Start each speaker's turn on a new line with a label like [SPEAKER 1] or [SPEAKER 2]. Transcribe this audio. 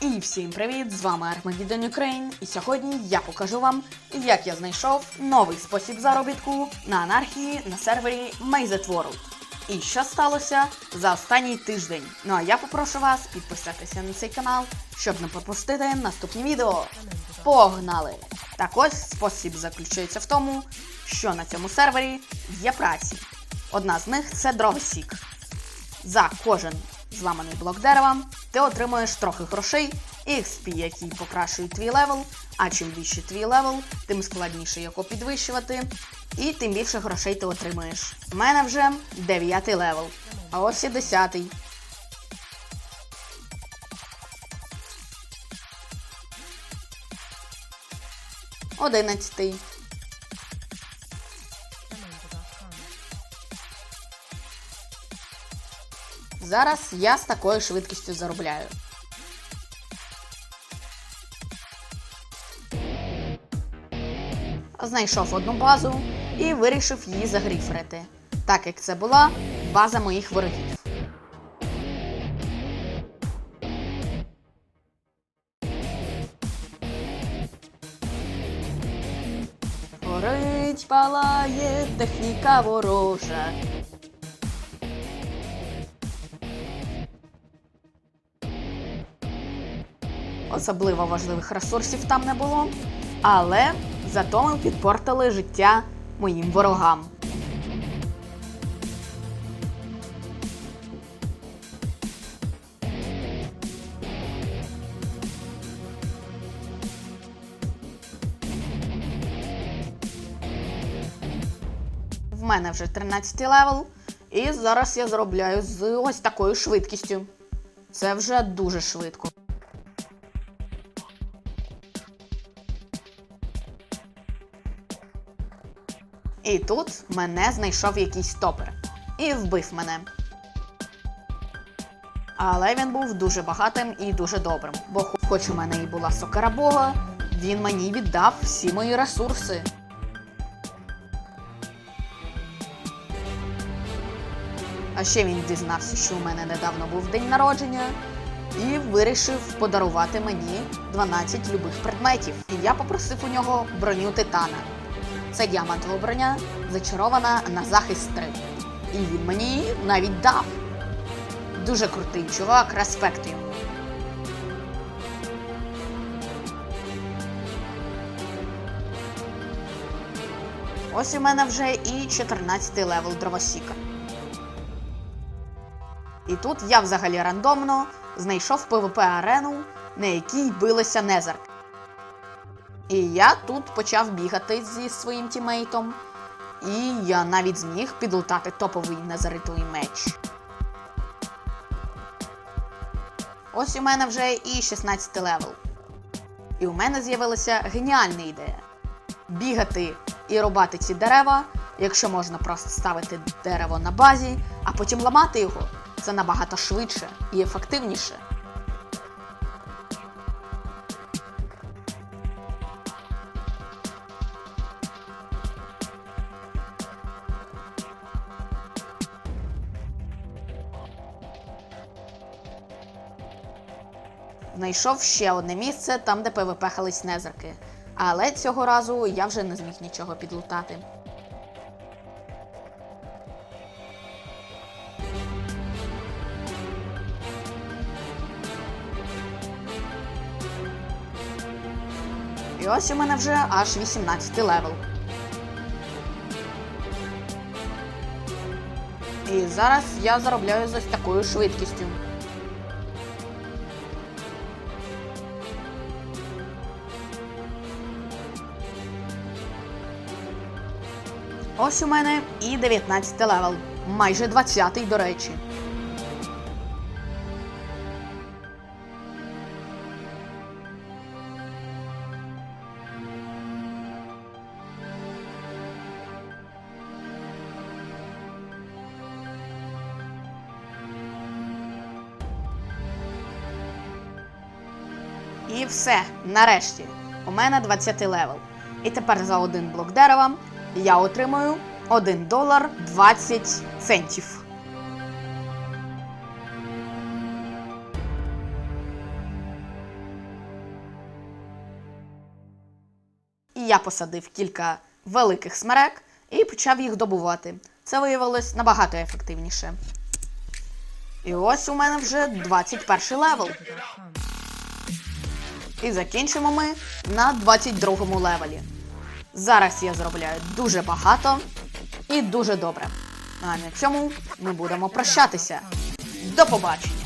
[SPEAKER 1] І всім привіт! З вами Armageddon Ukraine. І сьогодні я покажу вам, як я знайшов новий спосіб заробітку на анархії на сервері Mazet World. І що сталося за останній тиждень. Ну а я попрошу вас підписатися на цей канал, щоб не пропустити наступні відео. Погнали! Так ось спосіб заключається в тому, що на цьому сервері є праці. Одна з них це дровосік. За кожен зламаний блок дерева ти отримуєш трохи грошей XP, які покращують твій левел. А чим більше твій левел, тим складніше його підвищувати, і тим більше грошей ти отримуєш. У мене вже 9 левел, а ось і 10. Одинадцятий. Зараз я з такою швидкістю заробляю. Знайшов одну базу і вирішив її загріферити, так як це була база моїх ворогів. Горить, палає техніка ворожа. Особливо важливих ресурсів там не було, але зато ми підпортили життя моїм ворогам. В мене вже 13 левел, і зараз я заробляю з ось такою швидкістю. Це вже дуже швидко. І тут мене знайшов якийсь топер і вбив мене. Але він був дуже багатим і дуже добрим. Бо хоч у мене і була сокера Бога, він мені віддав всі мої ресурси. А ще він дізнався, що у мене недавно був день народження, і вирішив подарувати мені 12 любих предметів. І я попросив у нього броню титана. Це діамантова броня, зачарована на захист 3. І він мені навіть дав. Дуже крутий чувак, респект йому. Ось у мене вже і 14 левел дровосіка. І тут я взагалі рандомно знайшов PvP-арену, на якій билися незерки. І я тут почав бігати зі своїм тімейтом. І я навіть зміг підлутати топовий незаритовий меч. Ось у мене вже і 16 левел. І у мене з'явилася геніальна ідея: бігати і рубати ці дерева, якщо можна просто ставити дерево на базі, а потім ламати його. Це набагато швидше і ефективніше. Знайшов ще одне місце, там, де ПВП-хались незерки. Але цього разу я вже не зміг нічого підлутати. І ось у мене вже аж 18 левел. І зараз я заробляю з такою швидкістю. Ось у мене і 19 левел. Майже 20 до речі. І все, нарешті. У мене 20 левел. І тепер за один блок дерева я отримую 1 долар 20 центів. І я посадив кілька великих смерек і почав їх добувати. Це виявилось набагато ефективніше. І ось у мене вже 21 левел. І закінчимо ми на 22 левелі. Зараз я заробляю дуже багато і дуже добре. А на цьому ми будемо прощатися. До побачення!